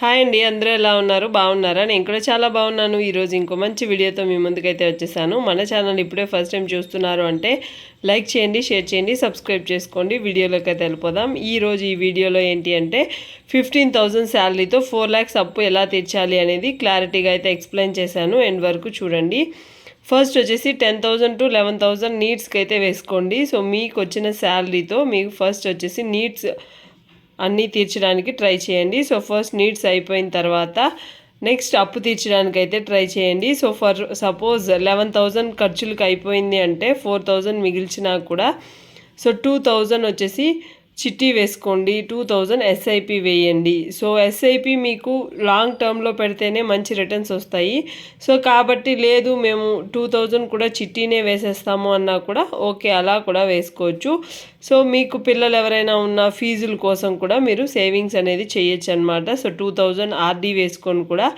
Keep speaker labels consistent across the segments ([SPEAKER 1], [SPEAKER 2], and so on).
[SPEAKER 1] Hi అండి అందరూ ఎలా ఉన్నారు? బాగున్నారా? నేను కూడా చాలా బాగున్నాను. ఈరోజు ఇంకో మంచి వీడియోతో మీ ముందుకైతే వచ్చేసాను. మన ఛానల్ ఇప్పుడే ఫస్ట్ టైం చూస్తున్నారు అంటే లైక్ చేయండి షేర్ చేయండి సబ్స్క్రైబ్ చేసుకోండి. వీడియోలోకి అయితే వెళ్ళిపోదాం. ఈరోజు ఈ వీడియోలో ఏంటి అంటే ఫిఫ్టీన్ థౌజండ్ శాలరీతో ఫోర్ ల్యాక్స్ అప్పు ఎలా తీర్చాలి అనేది క్లారిటీగా అయితే ఎక్స్ప్లెయిన్ చేశాను. ఎండ్ వరకు చూడండి. ఫస్ట్ వచ్చేసి ten thousand to eleven thousand నీడ్స్కి అయితే వేసుకోండి. సో మీకు వచ్చిన శాలరీతో మీకు ఫస్ట్ వచ్చేసి నీడ్స్ అన్నీ తీర్చడానికి ట్రై చేయండి. సో ఫస్ట్ నీడ్స్ అయిపోయిన తర్వాత నెక్స్ట్ అప్పు తీర్చడానికి అయితే ట్రై చేయండి. So for suppose eleven thousand ఖర్చులకు అయిపోయింది అంటే ఫోర్ థౌజండ్ మిగిల్చినా కూడా సో టూ థౌజండ్ వచ్చేసి చిట్టి వేసుకోండి టూ థౌజండ్ ఎస్ఐపి వేయండి. సో ఎస్ఐపి మీకు లాంగ్ టర్మ్లో పెడితేనే మంచి రిటర్న్స్ వస్తాయి. సో కాబట్టి లేదు మేము టూ థౌజండ్ కూడా చిట్టీనే వేసేస్తాము అన్నా కూడా ఓకే అలా కూడా వేసుకోవచ్చు. సో మీకు పిల్లలు ఎవరైనా ఉన్న ఫీజుల కోసం కూడా మీరు సేవింగ్స్ అనేది చేయొచ్చు అనమాట సో టూ థౌజండ్ ఆర్డీ వేసుకొని కూడా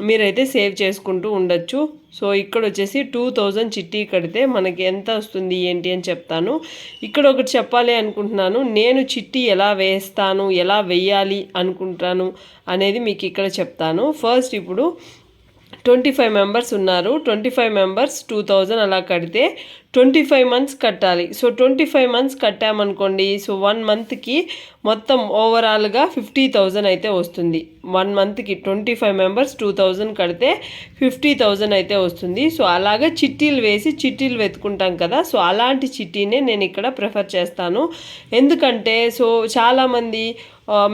[SPEAKER 1] మీరైతే సేవ్ చేసుకుంటూ ఉండొచ్చు. సో ఇక్కడ వచ్చేసి టూ థౌజండ్ చిట్టి కడితే మనకి ఎంత వస్తుంది ఏంటి అని చెప్తాను. ఇక్కడ ఒకటి చెప్పాలి అనుకుంటున్నాను. నేను చిట్టి ఎలా వేస్తాను ఎలా వెయ్యాలి అనుకుంటాను అనేది మీకు ఇక్కడ చెప్తాను. ఫస్ట్ ఇప్పుడు ట్వంటీ ఫైవ్ మెంబర్స్ ఉన్నారు. Twenty five members two thousand అలా కడితే ట్వంటీ ఫైవ్ మంత్స్ కట్టాలి. సో ట్వంటీ ఫైవ్ మంత్స్ కట్టామనుకోండి సో వన్ మంత్కి మొత్తం ఓవరాల్గా ఫిఫ్టీ థౌజండ్ అయితే వస్తుంది. వన్ మంత్కి twenty five members two thousand కడితే ఫిఫ్టీ థౌజండ్ అయితే వస్తుంది. సో అలాగా చిట్టీలు వేసి చిట్టీలు వెతుకుంటాం కదా సో అలాంటి చిట్టీనే నేను ఇక్కడ ప్రిఫర్ చేస్తాను. ఎందుకంటే సో చాలామంది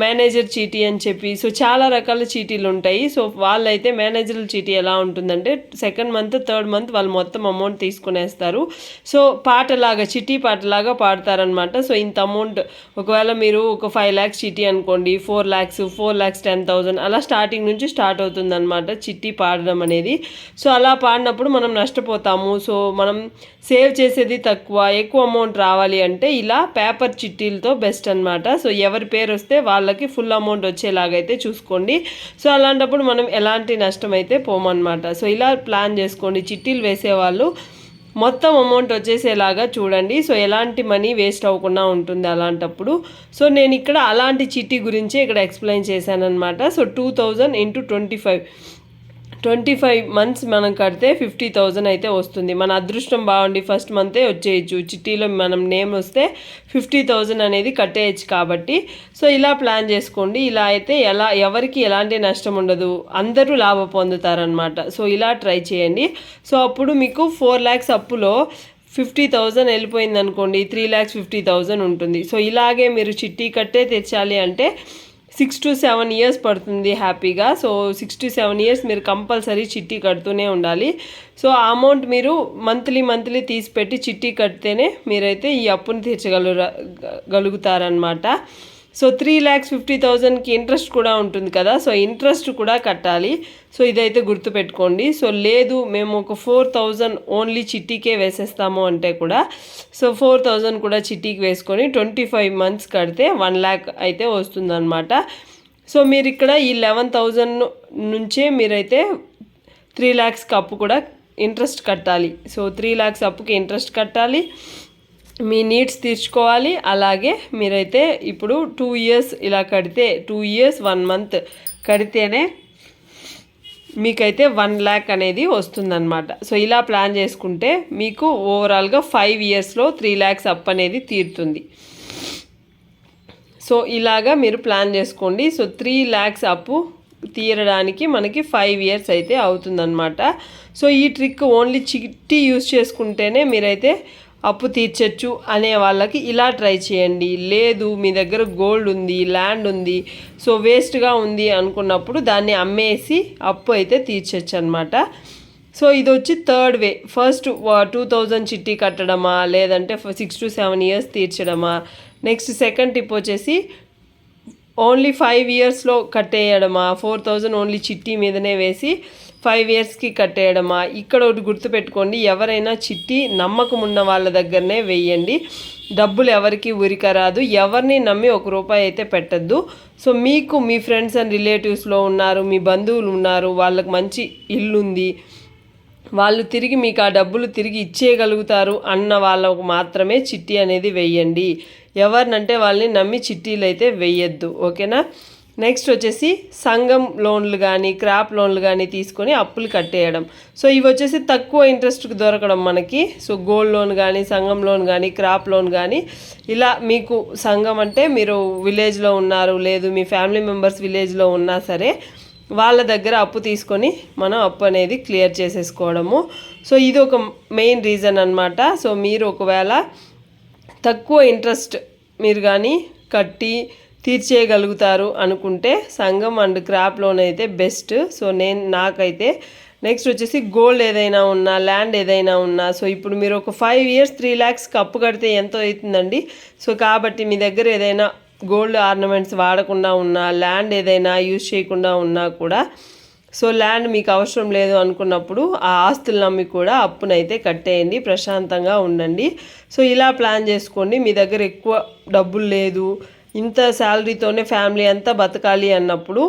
[SPEAKER 1] మేనేజర్ చీటీ అని చెప్పి సో చాలా రకాల చీటీలు ఉంటాయి. సో వాళ్ళైతే మేనేజర్ చీటీ ఎలా ఉంటుందంటే సెకండ్ మంత్ థర్డ్ మంత్ వాళ్ళు మొత్తం అమౌంట్ తీసుకునేస్తారు. సో పాటలాగా చిటీ పాటలాగా పాడతారనమాట సో ఇంత అమౌంట్ ఒకవేళ మీరు ఒక ఫైవ్ ల్యాక్స్ చిటీ అనుకోండి four lakhs four lakhs ten thousand అలా స్టార్టింగ్ నుంచి స్టార్ట్ అవుతుందన్నమాట చిట్టి పాడడం అనేది. సో అలా పాడినప్పుడు మనం నష్టపోతాము. సో మనం సేవ్ చేసేది తక్కువ ఎక్కువ అమౌంట్ రావాలి అంటే ఇలా పేపర్ చిట్టీలతో బెస్ట్ అనమాట సో ఎవరి పేరు వస్తే వాళ్ళకి ఫుల్ అమౌంట్ వచ్చేలాగైతే చూసుకోండి. సో అలాంటప్పుడు మనం ఎలాంటి నష్టం అయితే పోమన్నమాట. సో ఇలా ప్లాన్ చేసుకోండి. చిట్టీలు వేసేవాళ్ళు మొత్తం అమౌంట్ వచ్చేసేలాగా చూడండి. సో ఎలాంటి మనీ వేస్ట్ అవ్వకుండా ఉంటుంది అలాంటప్పుడు. సో నేను ఇక్కడ అలాంటి చిట్టి గురించి ఇక్కడ ఎక్స్ప్లెయిన్ చేశాను అనమాట so two thousand into twenty five twenty five months మనం కడితే ఫిఫ్టీ థౌజండ్ అయితే వస్తుంది. మన అదృష్టం బాగుండి ఫస్ట్ మంతే వచ్చేయచ్చు. చిట్టీలో మనం నేమ్ వస్తే ఫిఫ్టీ థౌజండ్ అనేది కట్టేయచ్చు కాబట్టి. సో ఇలా ప్లాన్ చేసుకోండి. ఇలా అయితే ఎలా ఎవరికి ఎలాంటి నష్టం ఉండదు. అందరూ లాభ పొందుతారనమాట సో ఇలా ట్రై చేయండి. సో అప్పుడు మీకు ఫోర్ ల్యాక్స్ అప్పులో ఫిఫ్టీ థౌజండ్ వెళ్ళిపోయింది అనుకోండి త్రీ ల్యాక్స్ ఫిఫ్టీ థౌజండ్ ఉంటుంది. సో ఇలాగే మీరు చిట్టి కట్టే తెచ్చాలి అంటే సిక్స్ టు సెవెన్ ఇయర్స్ పడుతుంది హ్యాపీగా. So six to seven years మీరు కంపల్సరీ చిట్టి కడుతూనే ఉండాలి. సో ఆ అమౌంట్ మీరు మంత్లీ మంత్లీ తీసి పెట్టి చిట్టి కడితేనే మీరైతే ఈ అప్పును తీర్చగలుగుతారనమాట సో త్రీ ల్యాక్స్ ఫిఫ్టీ థౌజండ్కి ఇంట్రెస్ట్ కూడా ఉంటుంది కదా. సో ఇంట్రెస్ట్ కూడా కట్టాలి. సో ఇదైతే గుర్తుపెట్టుకోండి సో లేదు మేము ఒక ఫోర్ థౌజండ్ ఓన్లీ చిట్టీకే వేసేస్తాము అంటే కూడా సో ఫోర్ థౌజండ్ కూడా చిట్టీకి వేసుకొని ట్వంటీ ఫైవ్ మంత్స్ కడితే వన్ ల్యాక్ అయితే వస్తుందన్నమాట. సో మీరు ఇక్కడ ఈ లెవెన్ థౌజండ్ నుంచే మీరైతే త్రీ ల్యాక్స్కి అప్పు కూడా ఇంట్రెస్ట్ కట్టాలి. సో త్రీ ల్యాక్స్ అప్పుకి ఇంట్రెస్ట్ కట్టాలి. మీ నీడ్స్ తీర్చుకోవాలి. అలాగే మీరైతే ఇప్పుడు టూ ఇయర్స్ ఇలా కడితే టూ ఇయర్స్ వన్ మంత్ కడితేనే మీకైతే వన్ ల్యాక్ అనేది వస్తుందన్నమాట. సో ఇలా ప్లాన్ చేసుకుంటే మీకు ఓవరాల్గా ఫైవ్ ఇయర్స్లో త్రీ ల్యాక్స్ అప్ అనేది తీరుతుంది. సో ఇలాగా మీరు ప్లాన్ చేసుకోండి. సో త్రీ ల్యాక్స్ అప్పు తీరడానికి మనకి ఫైవ్ ఇయర్స్ అయితే అవుతుందన్నమాట. సో ఈ ట్రిక్ ఓన్లీ చిట్టి యూస్ చేసుకుంటేనే మీరైతే అప్పు తీర్చచ్చు అనే వాళ్ళకి ఇలా ట్రై చేయండి. లేదు మీ దగ్గర గోల్డ్ ఉంది ల్యాండ్ ఉంది సో వేస్ట్గా ఉంది అనుకున్నప్పుడు దాన్ని అమ్మేసి అప్పు అయితే తీర్చచ్చు అనమాట సో ఇది వచ్చి third way. First two thousand చిట్టి కట్టడమా లేదంటే సిక్స్ టు సెవెన్ ఇయర్స్ తీర్చడమా? నెక్స్ట్ సెకండ్ టిప్ వచ్చేసి ఓన్లీ ఫైవ్ ఇయర్స్లో కట్టేయడమా? ఫోర్ థౌజండ్ ఓన్లీ చిట్టి మీదనే వేసి ఫైవ్ ఇయర్స్కి కట్టేయడమా? ఇక్కడ ఒకటి గుర్తుపెట్టుకోండి ఎవరైనా చిట్టి నమ్మకం ఉన్న వాళ్ళ దగ్గరనే వేయండి డబ్బులు ఎవరికి ఉరికరాదు ఎవరిని నమ్మి ఒక రూపాయి అయితే పెట్టద్దు. సో మీకు మీ ఫ్రెండ్స్ అండ్ రిలేటివ్స్లో ఉన్నారు మీ బంధువులు ఉన్నారు వాళ్ళకి మంచి ఇల్లు ఉంది వాళ్ళు తిరిగి మీకు ఆ డబ్బులు తిరిగి ఇచ్చేయగలుగుతారు అన్న వాళ్ళకు మాత్రమే చిట్టి అనేది వెయ్యండి. ఎవరినంటే వాళ్ళని నమ్మి చిట్టీలు అయితే వెయ్యొద్దు. ఓకేనా? నెక్స్ట్ వచ్చేసి సంఘం లోన్లు కానీ క్రాప్ లోన్లు కానీ తీసుకొని అప్పులు కట్టేయడం. సో ఇవి వచ్చేసి తక్కువ ఇంట్రెస్ట్కి దొరకడం మనకి. సో గోల్డ్ లోన్ కానీ సంఘం లోన్ కానీ క్రాప్ లోన్ కానీ ఇలా మీకు సంఘం అంటే మీరు విలేజ్లో ఉన్నారు లేదు మీ ఫ్యామిలీ మెంబర్స్ విలేజ్లో ఉన్నా సరే వాళ్ళ దగ్గర అప్పు తీసుకొని మనం అప్పు అనేది క్లియర్ చేసేసుకోవడము. సో ఇది ఒక మెయిన్ రీజన్ అనమాట సో మీరు ఒకవేళ తక్కువ ఇంట్రెస్ట్ మీరు కానీ కట్టి తీర్చేయగలుగుతారు అనుకుంటే సంఘం అండ్ క్రాప్ లోన్ అయితే బెస్ట్. సో నేను నాకైతే నెక్స్ట్ వచ్చేసి గోల్డ్ ఏదైనా ఉన్నా ల్యాండ్ ఏదైనా ఉన్నా సో ఇప్పుడు మీరు ఒక ఫైవ్ ఇయర్స్ త్రీ ల్యాక్స్కి అప్పు కడితే ఎంత అవుతుందండి. సో కాబట్టి మీ దగ్గర ఏదైనా గోల్డ్ ఆర్నమెంట్స్ వాడకుండా ఉన్నా ల్యాండ్ ఏదైనా యూజ్ చేయకుండా ఉన్నా కూడా సో ల్యాండ్ మీకు అవసరం లేదు అనుకున్నప్పుడు ఆ ఆస్తులు నమ్మి కూడా అప్పునైతే కట్టేయండి ప్రశాంతంగా ఉండండి. సో ఇలా ప్లాన్ చేసుకోండి. మీ దగ్గర ఎక్కువ డబ్బులు లేదు ఇంత శాలరీతోనే ఫ్యామిలీ అంతా బతకాలి అన్నప్పుడు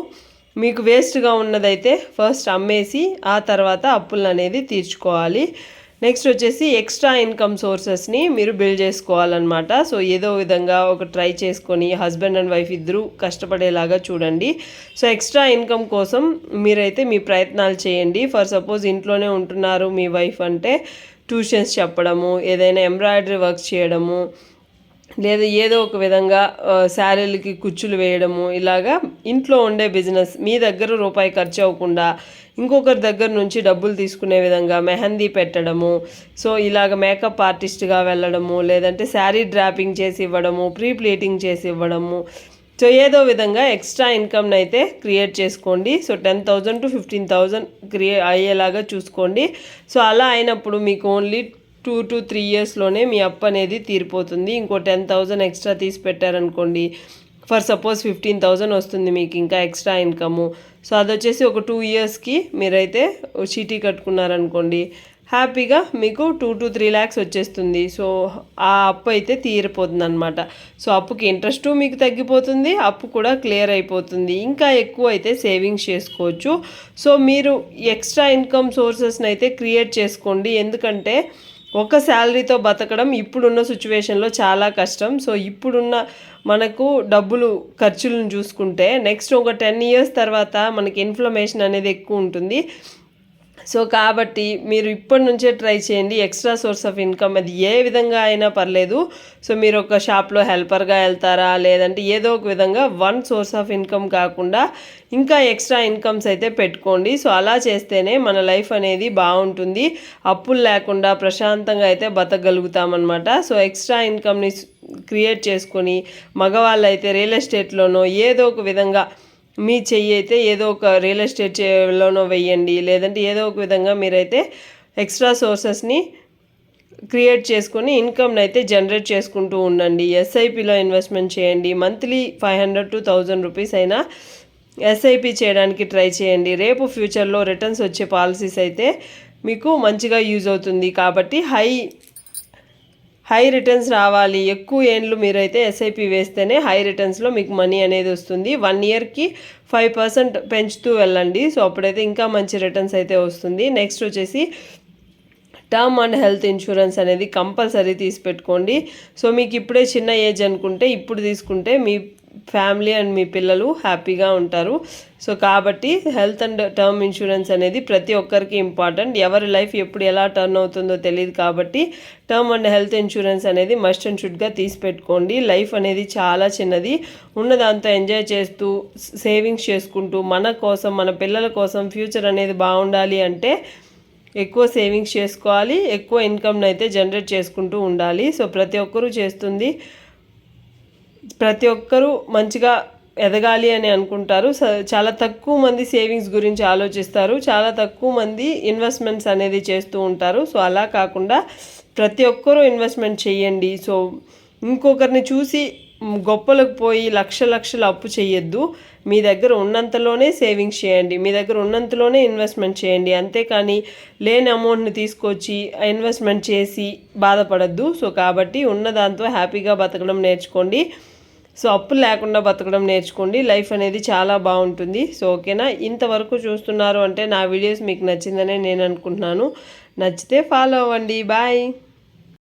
[SPEAKER 1] మీకు వేస్ట్గా ఉన్నదైతే ఫస్ట్ అమ్మేసి ఆ తర్వాత అప్పులు అనేది తీర్చుకోవాలి. నెక్స్ట్ వచ్చేసి ఎక్స్ట్రా ఇన్కమ్ సోర్సెస్ని మీరు బిల్డ్ చేసుకోవాలన్నమాట. సో ఏదో విధంగా ఒక ట్రై చేసుకొని హస్బెండ్ అండ్ వైఫ్ ఇద్దరు కష్టపడేలాగా చూడండి. సో ఎక్స్ట్రా ఇన్కమ్ కోసం మీరైతే మీ ప్రయత్నాలు చేయండి. ఫర్ సపోజ్ ఇంట్లోనే ఉంటున్నారు మీ వైఫ్ అంటే ట్యూషన్స్ చెప్పడము ఏదైనా ఎంబ్రాయిడరీ వర్క్ చేయడము లేదా ఏదో ఒక విధంగా శారీలకి కుచ్చులు వేయడము ఇలాగా ఇంట్లో ఉండే బిజినెస్ మీ దగ్గర రూపాయి ఖర్చు అవ్వకుండా ఇంకొకరి దగ్గర నుంచి డబ్బులు తీసుకునే విధంగా మెహందీ పెట్టడము సో ఇలాగ మేకప్ ఆర్టిస్ట్గా వెళ్ళడము లేదంటే శారీ డ్రాపింగ్ చేసి ఇవ్వడము ప్రీ ప్లేటింగ్ చేసి ఇవ్వడము సో ఏదో విధంగా ఎక్స్ట్రా ఇన్కమ్ని అయితే క్రియేట్ చేసుకోండి. So ten thousand to fifteen thousand create అయ్యేలాగా చూసుకోండి. సో అలా అయినప్పుడు మీకు ఓన్లీ టూ టు త్రీ ఇయర్స్లోనే మీ అప్ అనేది తీరిపోతుంది. ఇంకో టెన్ థౌజండ్ ఎక్స్ట్రా తీసి పెట్టారనుకోండి ఫర్ సపోజ్ ఫిఫ్టీన్ థౌజండ్ వస్తుంది మీకు ఇంకా ఎక్స్ట్రా ఇన్కము. సో అది వచ్చేసి ఒక టూ ఇయర్స్కి మీరైతే చీటీ కట్టుకున్నారనుకోండి హ్యాపీగా మీకు టూ టు త్రీ ల్యాక్స్ వచ్చేస్తుంది. సో ఆ అప్పు అయితే తీరిపోతుంది అనమాట సో అప్పుకి ఇంట్రెస్ట్ మీకు తగ్గిపోతుంది అప్పు కూడా క్లియర్ అయిపోతుంది. ఇంకా ఎక్కువ అయితే సేవింగ్స్ చేసుకోవచ్చు. సో మీరు ఎక్స్ట్రా ఇన్కమ్ సోర్సెస్ని అయితే క్రియేట్ చేసుకోండి. ఎందుకంటే ఒక శాలరీతో బతకడం ఇప్పుడున్న సిచ్యువేషన్లో చాలా కష్టం. సో ఇప్పుడున్న మనకు డబ్బులు ఖర్చులను చూసుకుంటే నెక్స్ట్ ఒక టెన్ ఇయర్స్ తర్వాత మనకి ఇన్ఫ్లమేషన్ అనేది ఎక్కువ ఉంటుంది. సో కాబట్టి మీరు ఇప్పటి నుంచే ట్రై చేయండి. ఎక్స్ట్రా సోర్స్ ఆఫ్ ఇన్కమ్ అది ఏ విధంగా అయినా పర్లేదు. సో మీరు ఒక షాప్లో హెల్పర్గా వెళ్తారా? లేదంటే ఏదో ఒక విధంగా వన్ సోర్స్ ఆఫ్ ఇన్కమ్ కాకుండా ఇంకా ఎక్స్ట్రా ఇన్కమ్స్ అయితే పెట్టుకోండి. సో అలా చేస్తేనే మన లైఫ్ అనేది బాగుంటుంది. అప్పులు లేకుండా ప్రశాంతంగా అయితే బతకగలుగుతామన్నమాట. సో ఎక్స్ట్రా ఇన్కమ్ని క్రియేట్ చేసుకొని మగవాళ్ళు అయితే రియల్ ఎస్టేట్లోనో ఏదో ఒక విధంగా మీ చెయ్యి అయితే ఏదో ఒక రియల్ ఎస్టేట్ లోనో వెయ్యండి. లేదంటే ఏదో ఒక విధంగా మీరైతే ఎక్స్ట్రా సోర్సెస్ని క్రియేట్ చేసుకొని ఇన్కమ్ని అయితే జనరేట్ చేసుకుంటూ ఉండండి. ఎస్ఐపిలో ఇన్వెస్ట్మెంట్ చేయండి. Monthly five hundred to thousand rupees అయినా ఎస్ఐపి చేయడానికి ట్రై చేయండి. రేపు ఫ్యూచర్లో రిటర్న్స్ వచ్చే పాలసీస్ అయితే మీకు మంచిగా యూజ్ అవుతుంది. కాబట్టి హై హై రిటర్న్స్ రావాలి. ఎక్కువ ఏండ్లు మీరైతే ఎస్ఐపి వేస్తేనే హై రిటర్న్స్లో మీకు మనీ అనేది వస్తుంది. వన్ ఇయర్కి ఫైవ్ పర్సెంట్ పెంచుతూ వెళ్ళండి. సో అప్పుడైతే ఇంకా మంచి రిటర్న్స్ అయితే వస్తుంది. నెక్స్ట్ వచ్చేసి టర్మ్ అండ్ హెల్త్ ఇన్సూరెన్స్ అనేది కంపల్సరీ తీసి పెట్టుకోండి. సో మీకు ఇప్పుడే చిన్న ఏజ్ అనుకుంటే ఇప్పుడు తీసుకుంటే మీ ఫ్యామిలీ అండ్ మీ పిల్లలు హ్యాపీగా ఉంటారు. సో కాబట్టి హెల్త్ అండ్ టర్మ్ ఇన్సూరెన్స్ అనేది ప్రతి ఒక్కరికి ఇంపార్టెంట్. ఎవరి లైఫ్ ఎప్పుడు ఎలా టర్న్ అవుతుందో తెలియదు కాబట్టి టర్మ్ అండ్ హెల్త్ ఇన్సూరెన్స్ అనేది మస్ట్ అండ్ షుడ్గా తీసి పెట్టుకోండి లైఫ్ అనేది చాలా చిన్నది. ఉన్నదాంతో ఎంజాయ్ చేస్తూ సేవింగ్స్ చేసుకుంటూ మన కోసం మన పిల్లల కోసం ఫ్యూచర్ అనేది బాగుండాలి అంటే ఎక్కువ సేవింగ్స్ చేసుకోవాలి. ఎక్కువ ఇన్కమ్ని అయితే జనరేట్ చేసుకుంటూ ఉండాలి. సో ప్రతి ఒక్కరూ చేస్తుంది. ప్రతి ఒక్కరూ మంచిగా ఎదగాలి అని అనుకుంటారు. చాలా తక్కువ మంది సేవింగ్స్ గురించి ఆలోచిస్తారు. చాలా తక్కువ మంది ఇన్వెస్ట్మెంట్స్ అనేది చేస్తూ ఉంటారు. సో అలా కాకుండా ప్రతి ఒక్కరూ ఇన్వెస్ట్మెంట్ చేయండి. సో ఇంకొకరిని చూసి గొప్పలకు పోయి లక్ష లక్షలు అప్పు చేయొద్దు. మీ దగ్గర ఉన్నంతలోనే సేవింగ్స్ చేయండి. మీ దగ్గర ఉన్నంతలోనే ఇన్వెస్ట్మెంట్ చేయండి. అంతేకాని లేని అమౌంట్ని తీసుకొచ్చి ఇన్వెస్ట్మెంట్ చేసి బాధపడద్దు. సో కాబట్టి ఉన్న దాంతో హ్యాపీగా బతకడం నేర్చుకోండి. సో అప్పులు లేకుండా బతకడం నేర్చుకోండి. లైఫ్ అనేది చాలా బాగుంటుంది. సో ఓకేనా? ఇంతవరకు చూస్తున్నారు అంటే నా వీడియోస్ మీకు నచ్చిందనే నేను అనుకుంటున్నాను. నచ్చితే ఫాలో అవ్వండి. బాయ్.